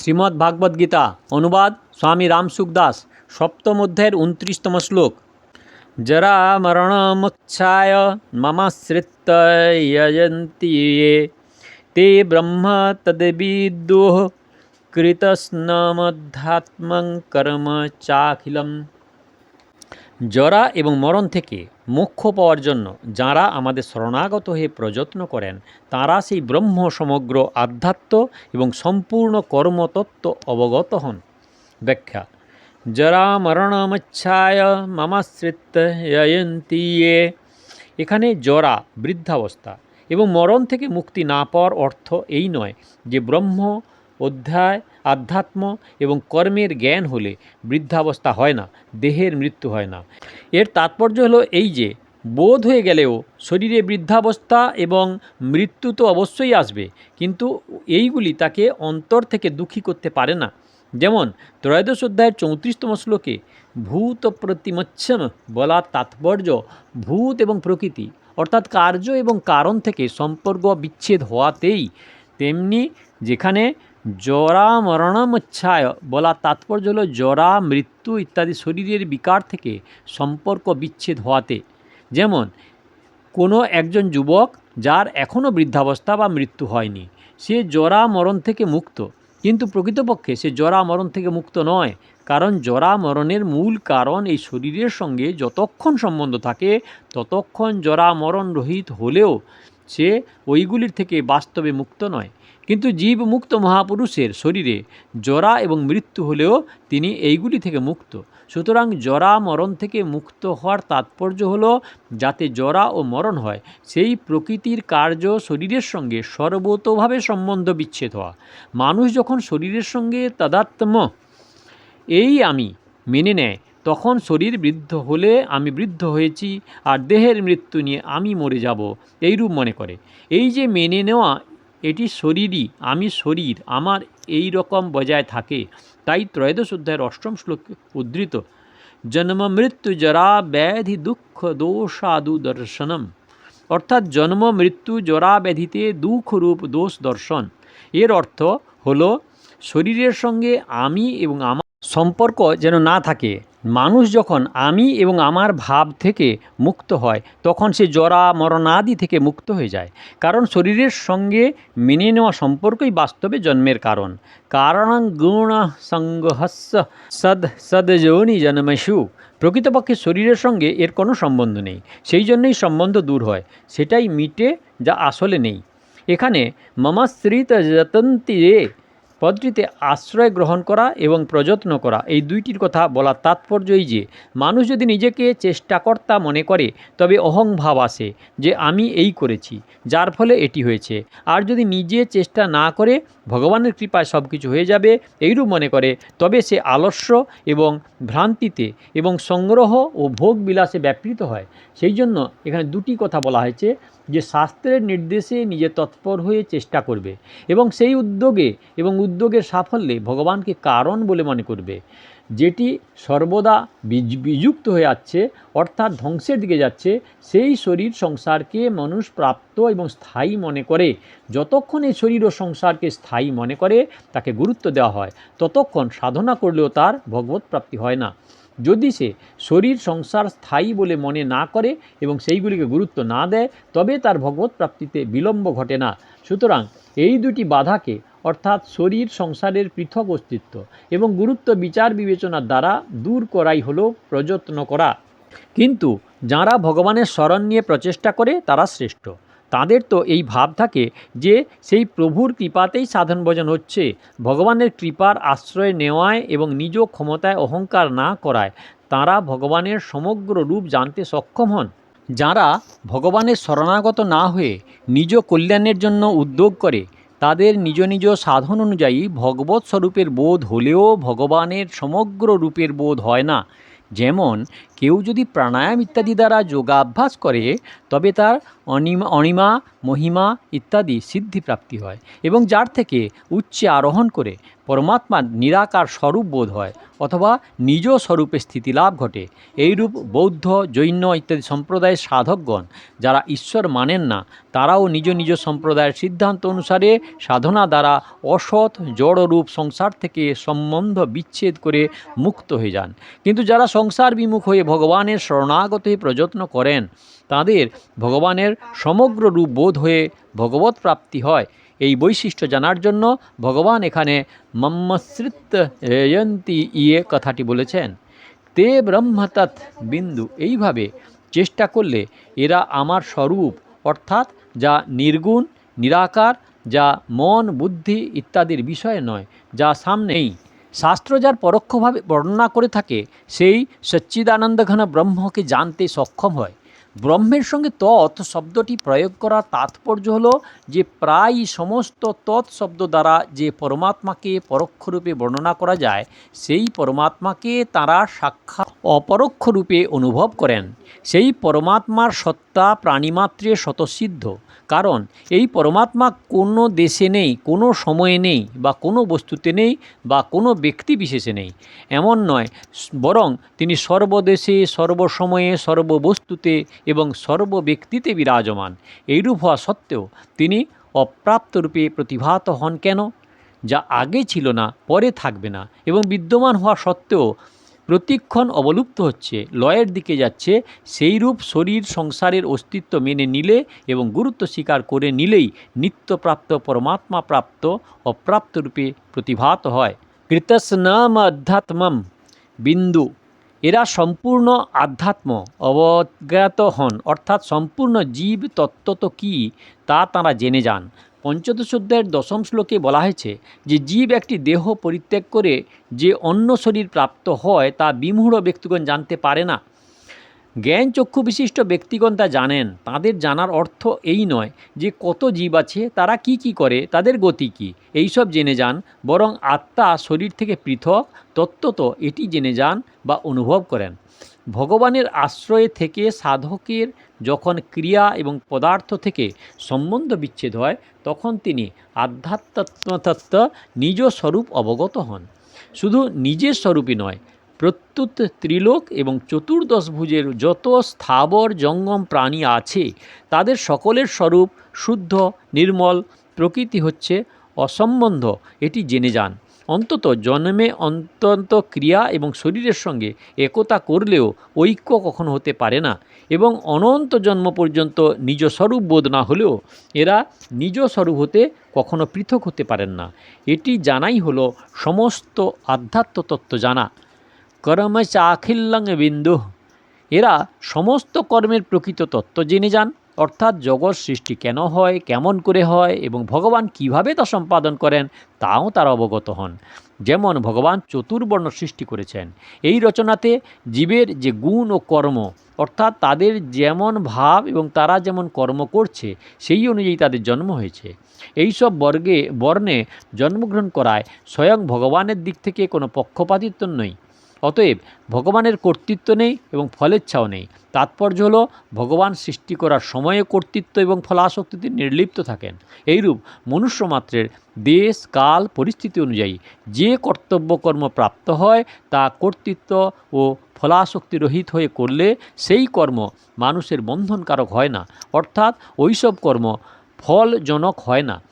শ্রীমদ্ ভাগবত গীতা, অনুবাদ স্বামী রামসুখ দাস, সপ্তম অধ্যায়ের উনত্রিশতম শ্লোক। জরা মরণমুচ্ছায় মমাশ্রিত যজন্তি ये ते ব্রহ্ম তদবিদোহ কৃতস্নমধ্যাত্মং কর্ম চাখিলম। জরা এবং মরণ থেকে মোক্ষ পাওয়ার জন্য যাঁরা আমাদের শরণাগত হয়ে প্রযত্ন করেন, তাঁরা সেই ব্রহ্ম সমগ্র আধ্যাত্ম এবং সম্পূর্ণ কর্মতত্ত্ব অবগত হন। ব্যাখ্যা, জরা মরণমচ্ছায় মামাশ্রিত যয়ন্তি ये এখানে জরা বৃদ্ধাবস্থা এবং মরণ থেকে মুক্তি না পাওয়ার অর্থ এই নয় যে ব্রহ্ম অধ্যায়, আধ্যাত্ম এবং কর্মের জ্ঞান হলে বৃদ্ধাবস্থা হয় না, দেহের মৃত্যু হয় না। এর তাৎপর্য হলো এই যে, বোধ হয়ে গেলেও শরীরে বৃদ্ধাবস্থা এবং মৃত্যু তো অবশ্যই আসবে, কিন্তু এইগুলি তাকে অন্তর থেকে দুঃখী করতে পারে না। যেমন, ত্রয়োদশ অধ্যায়ের চৌত্রিশতম শ্লোকে, ভূত প্রতিমচ্ছম বলার তাৎপর্য ভূত এবং প্রকৃতি, অর্থাৎ কার্য এবং কারণ থেকে সম্পর্ক বিচ্ছেদ হওয়াতেই তেমনি যেখানে জরা মরণমচ্ছায় বলা তাৎপর্য হলো জরা, মৃত্যু ইত্যাদি শরীরের বিকার থেকে সম্পর্ক বিচ্ছেদ হওয়াতে। যেমন, কোনো একজন যুবক যার এখনও বৃদ্ধাবস্থা বা মৃত্যু হয়নি, সে জরা মরণ থেকে মুক্ত। কিন্তু প্রকৃতপক্ষে সে জরা মরণ থেকে মুক্ত নয়, কারণ জরা মরণের মূল কারণ এই শরীরের সঙ্গে যতক্ষণ সম্বন্ধ থাকে, ততক্ষণ জরা মরণ রহিত হলেও সে ওইগুলির থেকে বাস্তবে মুক্ত নয়। কিন্তু জীব মুক্ত মহাপুরুষের শরীরে জরা এবং মৃত্যু হলেও তিনি এইগুলি থেকে মুক্ত। সুতরাং জরা মরণ থেকে মুক্ত হওয়ার তাৎপর্য হল, যাতে জরা ও মরণ হয়, সেই প্রকৃতির কার্য শরীরের সঙ্গে সর্বতোভাবে সম্বন্ধ বিচ্ছেদ হওয়া। মানুষ যখন শরীরের সঙ্গে তাদাত্ম, এই আমি মেনে নেয়, তখন শরীর বৃদ্ধ হলে আমি বৃদ্ধ হয়েছি, আর দেহের মৃত্যু নিয়ে আমি মরে যাব, এইরূপ মনে করে। এই যে মেনে নেওয়া এটি শরীরই, আমি শরীর, আমার এই রকম বজায় থাকে। তাই ত্রয়োদশ অধ্যায়ের অষ্টম শ্লোক উদ্ধৃত, জন্ম মৃত্যু জরা ব্যাধি দুঃখ দোষাদু দর্শনম। অর্থাৎ জন্ম মৃত্যু জরা ব্যাধিতে দুঃখরূপ দোষ দর্শন। এর অর্থ হলো, শরীরের সঙ্গে আমি এবং আমার সম্পর্ক যেন না থাকে। মানুষ যখন আমি এবং আমার ভাব থেকে মুক্ত হয়, তখন সে জরা মরণাদি থেকে মুক্ত হয়ে যায়। কারণ শরীরের সঙ্গে মেনে নেওয়া সম্পর্কই বাস্তবে জন্মের কারণ। কারণ গুণ সংঘস্য সদ সদযোনি জন্মসু প্রকৃতপক্ষে শরীরের সঙ্গে এর কোনো সম্বন্ধ নেই। সেই জন্যই সম্বন্ধ দূর হয়। সেটাই মিটে যা আসলে নেই। এখানে মমাশ্রিত যতন্তি রে পদটিতে আশ্রয় গ্রহণ করা এবং প্রযত্ন করা, এই দুইটির কথা বলার তাৎপর্য এই যে, মানুষ যদি নিজেকে চেষ্টাকর্তা মনে করে, তবে অহংভাব আসে যে, আমি এই করেছি, যার ফলে এটি হয়েছে। আর যদি নিজে চেষ্টা না করে, ভগবানের কৃপায় সব কিছু হয়ে যাবে, এইরূপ মনে করে, তবে সে আলস্য এবং ভ্রান্তিতে এবং সংগ্রহ ও ভোগ বিলাসে ব্যাপৃত হয়। সেই জন্য এখানে দুটি কথা বলা হয়েছে যে, শাস্ত্রের নির্দেশে নিজে তৎপর হয়ে চেষ্টা করবে এবং সেই উদ্যোগে এবং উদ্যোগের সাফল্যে ভগবানকে কারণ বলে মনে করবে। যেটি সর্বদা বিযুক্ত হয়ে যাচ্ছে, অর্থাৎ ধ্বংসের দিকে যাচ্ছে, সেই শরীর সংসারকে মানুষ প্রাপ্ত এবং স্থায়ী মনে করে। যতক্ষণ এই শরীর ও সংসারকে স্থায়ী মনে করে, তাকে গুরুত্ব দেওয়া হয়। ততক্ষণ সাধনা করলেও তার ভগবত প্রাপ্তি হয় না। যদি সে শরীর, সংসার স্থায়ী বলে মনে না করে এবং সেইগুলিকে গুরুত্ব না দেয়, তবে তার ভগবত প্রাপ্তিতে বিলম্ব ঘটে না। সুতরাং এই দুটি বাধাকে অর্থাৎ শরীর সংসারের পৃথক অস্তিত্ব এবং গুরুত্ব বিচার বিবেচনার দ্বারা দূর করাই হলো প্রযত্ন করা। কিন্তু যাঁরা ভগবানের স্মরণ নিয়ে প্রচেষ্টা করে, তারা শ্রেষ্ঠ। তাদের তো এই ভাব থাকে যে, সেই প্রভুর কৃপাতেই সাধন ভজন হচ্ছে। ভগবানের কৃপার আশ্রয় নেওয়ায় এবং নিজ ক্ষমতায় অহংকার না করায় তাঁরা ভগবানের সমগ্র রূপ জানতে সক্ষম হন। যারা ভগবানের শরণাগত না হয়ে নিজ কল্যাণের জন্য উদ্যোগ করে তাদের নিজ নিজ সাধন অনুযায়ী ভগবত স্বরূপের বোধ হলেও ভগবানের সমগ্র রূপের বোধ হয় না। যেমন কেউ যদি প্রাণায়াম ইত্যাদি দ্বারা যোগাভ্যাস করে, তবে তার অনিমা অনিমা, মহিমা ইত্যাদি সিদ্ধিপ্রাপ্তি হয় এবং যার থেকে উচ্চে আরোহণ করে পরমাত্মার নিরাকার স্বরূপ বোধ হয় অথবা নিজ স্বরূপে স্থিতি লাভ ঘটে। এইরূপ বৌদ্ধ, জৈন ইত্যাদি সম্প্রদায়ের সাধকগণ যারা ঈশ্বর মানেন না, তারাও নিজ নিজ সম্প্রদায়ের সিদ্ধান্ত অনুসারে সাধনা দ্বারা অসৎ, জড়রূপ সংসার থেকে সম্বন্ধ বিচ্ছেদ করে মুক্ত হয়ে যান। কিন্তু যারা সংসার বিমুখ হয়ে ভগবানের শরণাগত প্রযত্ন করেন। তাদের ভগবানের সমগ্র রূপ বোধ হয়ে ভগবত প্রাপ্তি হয়। এই বৈশিষ্ট্য জানার জন্য ভগবান এখানে মম্মশ্রিত জয়ন্তী ইয়ে কথাটি বলেছেন। তে ব্রহ্মতৎ বিন্দু। এইভাবে চেষ্টা করলে এরা আমার স্বরূপ, অর্থাৎ যা নির্গুণ, নিরাকার, যা মন, বুদ্ধি ইত্যাদির বিষয় নয়, যা সামনেই শাস্ত্র যার পরোক্ষভাবে বর্ণনা করে থাকে সেই সচ্চিদানন্দ ঘন ব্রহ্মকে জানতে সক্ষম হয়। ব্রহ্মের সঙ্গে তৎ শব্দটি প্রয়োগ করার তাৎপর্য হল যে প্রায় সমস্ত তৎ শব্দ দ্বারা যে পরমাত্মাকে পরোক্ষরূপে বর্ণনা করা যায়, সেই পরমাত্মাকে তারা সাক্ষাৎ অপরোক্ষরূপে অনুভব করেন। সেই পরমাত্মার সত্তা প্রাণীমাত্রে স্বতঃসিদ্ধ। কারণ এই পরমাত্মা কোনো দেশে নেই, কোনো সময়ে নেই, বা কোনো বস্তুতে নেই, বা কোনো ব্যক্তি বিশেষে নেই। এমন নয়, বরং তিনি সর্বদেশে, সর্বসময়ে, সর্ববস্তুতে এবং সর্বব্যক্তিতে বিরাজমান। এইরূপ হওয়া সত্ত্বেও তিনি অপ্রাপ্তরূপে প্রতিভাত হন কেন? যা আগে ছিল না, পরে থাকবে না এবং বিদ্যমান হওয়া সত্ত্বেও প্রতিক্ষণ অবলুপ্ত হচ্ছে, লয়ের দিকে যাচ্ছে সেই রূপ শরীর সংসারের অস্তিত্ব মেনে নিলে এবং গুরুত্ব স্বীকার করে নিলেই নিত্যপ্রাপ্ত পরমাত্মা প্রাপ্ত অপ্রাপ্তরূপে প্রতিভাত হয়। কৃতস্নাম অধ্যাত্মম বিন্দু এরা সম্পূর্ণ আধ্যাত্ম, অবজ্ঞাত হন। অর্থাৎ সম্পূর্ণ জীব তত্ত্ব তো কী, তা তাঁরা জেনে যান। পঞ্চদশ অধ্যায়ের দশম শ্লোকে বলা হয়েছে যে, জীব একটি দেহ পরিত্যাগ করে যে অন্য শরীর প্রাপ্ত হয় তা বিমূঢ় ব্যক্তিগণ জানতে পারে না। জ্ঞান চক্ষু বিশিষ্ট ব্যক্তিগণ তা জানেন। তাদের জানার অর্থ এই নয় যে কত জীব আছে, তারা কি কি করে, তাদের গতি কী। এইসব জেনে যান, বরং আত্মা শরীর থেকে পৃথক, তত্ত্বত এটি জেনে যান বা অনুভব করেন। ভগবানের আশ্রয়ে থেকে সাধকের যখন ক্রিয়া এবং পদার্থ থেকে সম্বন্ধ বিচ্ছেদ হয়, তখন তিনি আধ্যাত্মতত্ত্ব নিজ স্বরূপ অবগত হন। শুধু নিজের স্বরূপই নয় প্রত্যুত ত্রিলোক এবং চতুর্দশ ভুজের যত স্থাবর জঙ্গম প্রাণী আছে, তাদের সকলের স্বরূপ শুদ্ধ, নির্মল, প্রকৃতি হচ্ছে অসম্বন্ধ। এটি জেনে যান। অন্তত জন্মে অন্তন্ত ক্রিয়া এবং শরীরের সঙ্গে একতা করলেও ঐক্য কখনো হতে পারে না এবং অনন্ত জন্ম পর্যন্ত নিজ স্বরূপ বোধ না হলেও এরা নিজ স্বরূপ হতে কখনো পৃথক হতে পারেন না। এটি জানাই হলো সমস্ত আধ্যাত্ম তত্ত্ব জানা। কর্ম চাখিল্যং বিন্দু। এরা সমস্ত কর্মের প্রকৃত তত্ত্ব জেনে যান, অর্থাৎ জগৎ সৃষ্টি কেন হয়, কেমন করে হয় এবং ভগবান কীভাবে তা সম্পাদন করেন, তাও তারা অবগত হন। যেমন ভগবান চতুর্বর্ণ সৃষ্টি করেছেন। এই রচনাতে জীবের যে গুণ ও কর্ম, অর্থাৎ তাদের যেমন ভাব এবং তারা যেমন কর্ম করছে, সেই অনুযায়ী তাদের জন্ম হয়েছে। এই সব বর্গে, বর্ণে জন্মগ্রহণ করায় স্বয়ং ভগবানের দিক থেকে কোনো পক্ষপাতিত্ব নেই। অতএব ভগবানের কর্তৃত্ব নেই এবং ফলেচ্ছাও নেই। তাৎপর্য হলো ভগবান সৃষ্টি করার সময়ে কর্তৃত্ব এবং ফলাশক্তিতে নির্লিপ্ত থাকেন। এইরূপ মনুষ্যমাত্রের দেশ, কাল, পরিস্থিতি অনুযায়ী যে কর্তব্য কর্ম প্রাপ্ত হয়, তা কর্তৃত্ব ও ফলাশক্তি রহিত হয়ে করলে সেই কর্ম মানুষের বন্ধনকারক হয় না। অর্থাৎ ওইসব কর্ম ফলজনক হয় না।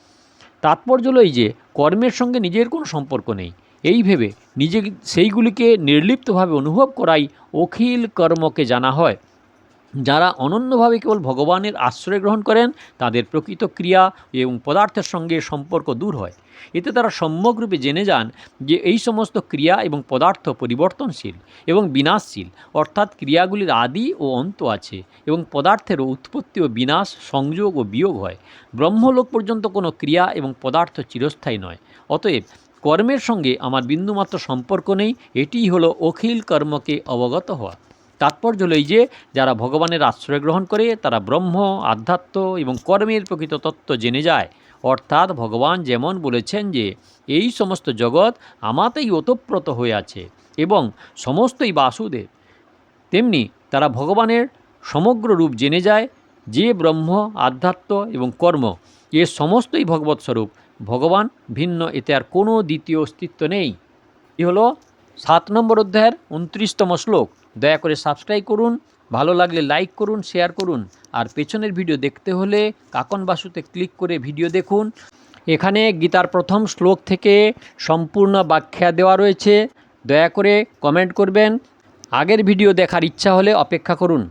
তাৎপর্য হলো এই যে, কর্মের সঙ্গে নিজের কোনো সম্পর্ক নেই। এই ভেবে নিজে সেইগুলিকে নির্লিপ্তভাবে অনুভব করাই অখিল কর্মকে জানা হয়। যারা অনন্যভাবে কেবল ভগবানের আশ্রয় গ্রহণ করেন, তাদের প্রকৃত ক্রিয়া এবং পদার্থের সঙ্গে সম্পর্ক দূর হয়। এতে তারা সম্যকরূপে জেনে যান যে এই সমস্ত ক্রিয়া এবং পদার্থ পরিবর্তনশীল এবং বিনাশশীল, অর্থাৎ ক্রিয়াগুলির আদি ও অন্ত আছে এবং পদার্থেরও উৎপত্তি ও বিনাশ, সংযোগ ও বিয়োগ হয়। ব্রহ্মলোক পর্যন্ত কোনো ক্রিয়া এবং পদার্থ চিরস্থায়ী নয়। অতএব কর্মের সঙ্গে আমার বিন্দুমাত্র সম্পর্ক নেই, এটিই হলো অখিল কর্মকে অবগত হওয়া। তাৎপর্য হলো এই যে, যারা ভগবানের আশ্রয় গ্রহণ করে, তারা ব্রহ্ম, আধ্যাত্ম এবং কর্মের প্রকৃত তত্ত্ব জেনে যায়। অর্থাৎ ভগবান যেমন বলেছেন যে, এই সমস্ত জগৎ আমাতেই ওতপ্রোত হয়ে আছে এবং সমস্তই বাসুদেব। তেমনি তারা ভগবানের সমগ্র রূপ জেনে যায়, যে ব্রহ্ম, আধ্যাত্ম এবং কর্ম, এ সমস্তই ভগবৎ স্বরূপ ভগবান ভিন্ন, এতে আর কোনো দ্বিতীয় অস্তিত্ব নেই। এ হলো সাত নম্বর অধ্যায়ের উনত্রিশতম শ্লোক। দয়া করে সাবস্ক্রাইব করুন, ভালো লাগলে লাইক করুন, শেয়ার করুন, আর পেছনের ভিডিও দেখতে হলে কাকন বাসুতে ক্লিক করে ভিডিও দেখুন। এখানে গীতার প্রথম শ্লোক থেকে সম্পূর্ণ ব্যাখ্যা দেওয়া রয়েছে। দয়া করে কমেন্ট করবেন। আগের ভিডিও দেখার ইচ্ছা হলে অপেক্ষা করুন।